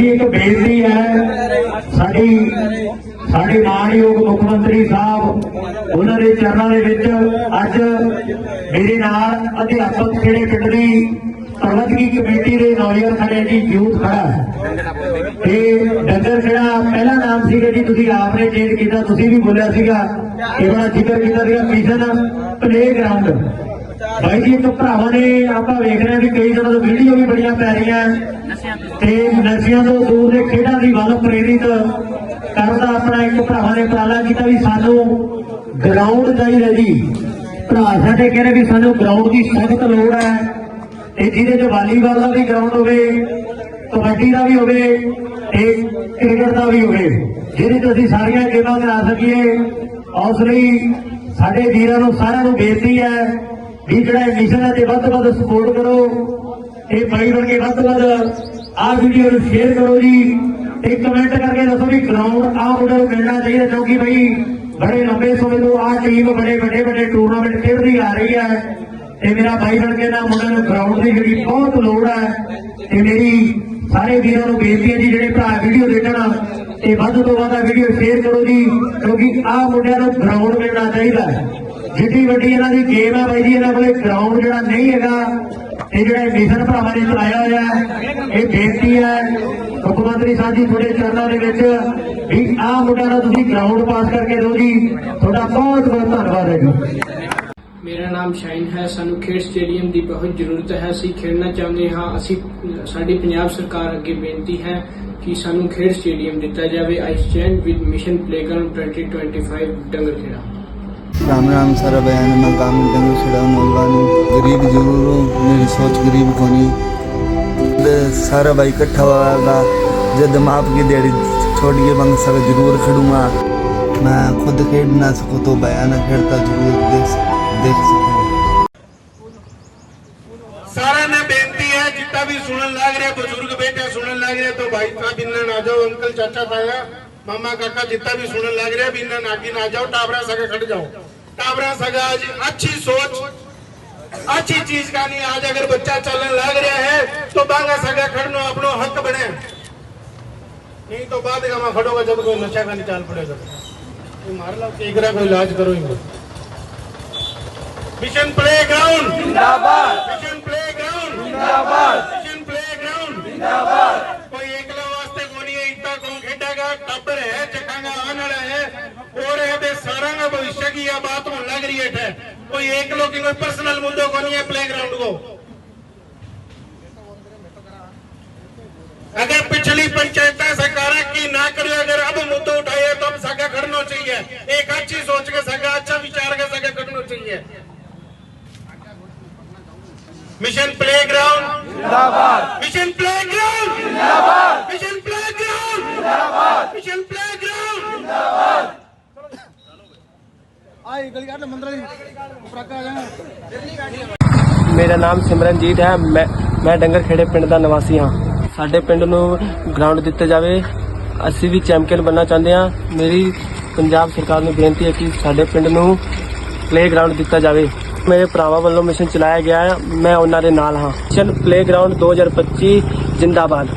ਇੱਕ ਬੇਨਤੀ ਹੈ, ਸਾਡੀ, ਸਾਡੇ ਮਾਨਯੋਗ ਮੁੱਖ ਮੰਤਰੀ ਸਾਹਿਬ, ਉਹਨਾਂ ਦੇ ਚਰਨਾਂ ਦੇ ਵਿੱਚ ਅੱਜ ਮੇਰੇ ਨਾਲ ਅਧਿਆਪਕ ਜਿਹੜੇ ਪਿੰਡ ਦੀ ਪ੍ਰਬੰਧਕੀ ਕਮੇਟੀ ਦੇ ਨੌਜਵਾਨ ਖੜੇ ਜੀ ਯੂਥ ਖੜਾ ਹੈ। ਤੇ ਡੰਗਰ ਜਿਹੜਾ ਪਹਿਲਾ ਨਾਮ ਸੀਗਾ ਜੀ, ਤੁਸੀਂ ਆਪ ਨੇ ਚੇਂਜ ਕੀਤਾ, ਤੁਸੀਂ ਵੀ ਬੋਲਿਆ ਸੀਗਾ ਇਹ ਬੜਾ ਜ਼ਿਕਰ ਕੀਤਾ ਸੀਗਾ ਮਿਸ਼ਨ ਪਲੇਗਰਾਉਂਡ ਬਾਈ ਜੀ ਇੱਕ ਭਰਾਵਾਂ ਨੇ ਆਪਾਂ ਵੇਖ ਰਹੇ ਹਾਂ ਵੀ ਕਈ ਜਗ੍ਹਾ ਤੋਂ ਵੀਡੀਓ ਵੀ ਬੜੀਆਂ ਪੈ ਰਹੀਆਂ। ਤੇ। ਨਸ਼ਿਆਂ ਤੋਂ ਦੂਰ ਦੇ ਖੇਡਾਂ ਦੀ ਵੱਲ ਪ੍ਰੇਰਿਤ ਕਰਨ ਦਾ ਆਪਣਾ ਇੱਕ ਭਰਾਵਾਂ ਨੇ ਉਪਰਾਲਾ ਕੀਤਾ ਵੀ ਸਾਨੂੰ ਗਰਾਊਂਡ ਚਾਹੀਦਾ ਜੀ ਭਰਾ ਸਾਡੇ ਕਹਿੰਦੇ ਵੀ ਸਾਨੂੰ ਗਰਾਊਂਡ ਦੀ ਸਖਤ ਲੋੜ ਹੈ। ਤੇ ਜਿਹਦੇ ਚ ਵਾਲੀਬਾਲ ਦਾ ਵੀ ਗਰਾਊਂਡ ਹੋਵੇ ਕਬੱਡੀ ਦਾ ਵੀ ਹੋਵੇ ਤੇ ਕ੍ਰਿਕਟ ਦਾ ਵੀ ਹੋਵੇ ਜਿਹਦੇ ਚ ਅਸੀਂ ਸਾਰੀਆਂ ਗੇਮਾਂ ਕਰਾ ਸਕੀਏ ਉਸ ਲਈ ਸਾਡੇ ਵੀਰਾਂ ਨੂੰ ਸਾਰਿਆਂ ਨੂੰ ਬੇਨਤੀ ਹੈ ਵੀ ਜਿਹੜਾ ਇਹ ਮਿਸ਼ਨ ਹੈ ਤੇ ਵੱਧ ਤੋਂ ਵੱਧ ਸਪੋਰਟ ਕਰੋ। ਇਹ ਭਾਈ ਬਣ ਕੇ ਵੱਧ ਵੱਧ ਆਹ ਵੀਡੀਓ ਨੂੰ ਸ਼ੇਅਰ ਕਰੋ ਜੀ। ਤੇ ਕਮੈਂਟ ਕਰਕੇ ਦੱਸੋ ਵੀ ਗਰਾਊਂਡ ਆਹ ਮੁੰਡੇ ਨੂੰ ਮਿਲਣਾ ਚਾਹੀਦਾ, ਕਿਉਂਕਿ ਭਾਈ ਬੜੇ ਲੰਬੇ ਸਮੇਂ ਤੋਂ ਆਹ ਟੀਮ ਬੜੇ ਵੱਡੇ ਵੱਡੇ ਟੂਰਨਾਮੈਂਟ ਖੇਡਦੀ ਆ ਰਹੀ ਹੈ। ਤੇ ਮੇਰਾ ਭਾਈ ਬਣ ਕੇ ਨਾ ਮੁੰਡੇ ਨੂੰ ਗਰਾਊਂਡ ਦੀ ਜਿਹੜੀ ਬਹੁਤ ਲੋੜ ਹੈ, ਤੇ ਮੇਰੀ ਸਾਰੇ ਵੀਰਾਂ ਨੂੰ ਬੇਨਤੀ ਹੈ ਜੀ, ਜਿਹੜੇ ਭਰਾ ਵੀਡੀਓ ਦੇਖਣ, ਤੇ ਵੱਧ ਤੋਂ ਵੱਧ ਵੀਡੀਓ ਸ਼ੇਅਰ ਕਰੋ ਜੀ, ਕਿਉਂਕਿ ਆਹ ਮੁੰਡਿਆਂ ਨੂੰ ਗਰਾਊਂਡ ਮਿਲਣਾ ਚਾਹੀਦਾ ਹੈ। ਜਿੱਡੀ ਵੱਡੀ ਇਹਨਾਂ ਦੀ ਗੇਮ ਹੈ ਬਾਈ ਜੀ, ਇਹਨਾਂ ਕੋਲੇ ਗਰਾਊਂਡ ਜਿਹੜਾ ਨਹੀਂ ਹੈਗਾ, ਇਹ ਜਿਹੜਾ ਮਿਸ਼ਨ ਭਰਾਵਾਂ ਨੇ ਚਲਾਇਆ ਹੋਇਆ ਹੈ, ਇਹ ਬੇਨਤੀ ਹੈ ਮੁੱਖ ਮੰਤਰੀ ਸਾਹਿਬ ਜੀ ਤੁਹਾਡੇ ਚਰਨਾਂ ਦੇ ਵਿੱਚ ਵੀ ਆਹ ਮੁੰਡਿਆਂ ਦਾ ਤੁਸੀਂ ਗਰਾਊਂਡ ਪਾਸ ਕਰਕੇ ਦਿਓ ਜੀ। ਤੁਹਾਡਾ ਬਹੁਤ ਬਹੁਤ ਧੰਨਵਾਦ ਹੈ ਜੀ। ਮੇਰਾ ਨਾਮ ਸ਼ਾਇਨ ਹੈ, ਸਾਨੂੰ ਖੇਡ ਸਟੇਡੀਅਮ ਦੀ ਬਹੁਤ ਜ਼ਰੂਰਤ ਹੈ। ਅਸੀਂ ਖੇਡਣਾ ਚਾਹੁੰਦੇ ਹਾਂ, ਅਸੀਂ, ਸਾਡੀ ਪੰਜਾਬ ਸਰਕਾਰ ਅੱਗੇ ਬੇਨਤੀ ਹੈ ਕਿ ਸਾਨੂੰ ਖੇਡ ਸਟੇਡੀਅਮ ਦਿੱਤਾ ਜਾਵੇ I stand with mission playground 2025 Dangar Khera Ram Ram सारा बयान मां गाम डंगो छड़ा नौजवान गरीब जरूर हो मेरी सोच गरीब कोनी सारा भाई इकट्ठा हुआ था जब मैं आपकी दिहाड़ी छोड़ के बंग सर जरूर खड़ूंगा मैं खुद खेड ना सकूँ तो बयान खेड़ता जरूर देख देख सकूँ सारा ने बेनती है जितना भी सुनन लग रहे बुजुर्ग बेटे सुनन लग रहे तो भाई साहब इन्हें आ जाओ अंकल चाचा ताया मामा काका जितना भी सुनन लग रहे बिना नागिन आ जाओ टाबरा सके खड़ जाओ टाबरा सगा अच्छी सोच। अच्छी चीज़ का नहीं आज अगर बच्चा चलने लग रहा है तो बांगा सगा खड़नो अपनो हक बने। नहीं तो बाद का मैं खड़ोगा जब कोई नशा का निकाल पड़ेगा ये मार लो एक कोई इलाज करो इनको। मिशन प्ले ग्राउंड जिंदाबाद। मिशन प्ले ग्राउंड जिंदाबाद। मिशन प्ले ग्राउंड जिंदाबाद। कोई एकला वास्ते कोनी है इतना कौन खेडेगा? टब्बर है है सारा का भविष्य की यह बात लग रही है कोई एक लोग की कोई पर्सनल मुद्दों को नहीं है प्ले ग्राउंड को। अगर पिछली पंचायत सरकार की ना करे अगर अब मुद्दे उठाए तो अब सगा खड़ना चाहिए। एक अच्छी सोच के सगा अच्छा विचार के सगा खड़ना चाहिए। Mission playground mission playground mission playground mission playground ਮੇਰਾ ਨਾਮ ਸਿਮਰਨਜੀਤ ਹੈ। ਮੈਂ ਮੈਂ ਡੰਗਰ ਖੇੜੇ ਪਿੰਡ ਦਾ ਨਿਵਾਸੀ ਹਾਂ। ਸਾਡੇ ਪਿੰਡ ਨੂੰ ਗਰਾਊਂਡ ਦਿੱਤਾ ਜਾਵੇ। ਅਸੀਂ ਵੀ ਚੈਂਪੀਅਨ ਬਣਨਾ ਚਾਹੁੰਦੇ ਹਾਂ। ਮੇਰੀ ਪੰਜਾਬ ਸਰਕਾਰ ਨੂੰ ਬੇਨਤੀ ਹੈ ਕਿ ਸਾਡੇ ਪਿੰਡ ਨੂੰ ਪਲੇਗਰਾਊਂਡ ਦਿੱਤਾ ਜਾਵੇ। ਮੇਰੇ ਭਰਾਵਾਂ ਵੱਲੋਂ ਮਿਸ਼ਨ ਚਲਾਇਆ ਗਿਆ ਹੈ। ਮੈਂ ਉਹਨਾਂ ਦੇ ਨਾਲ ਹਾਂ। ਮਿਸ਼ਨ ਪਲੇ ਗਰਾਊਂਡ 2025 ਜਿੰਦਾਬਾਦ।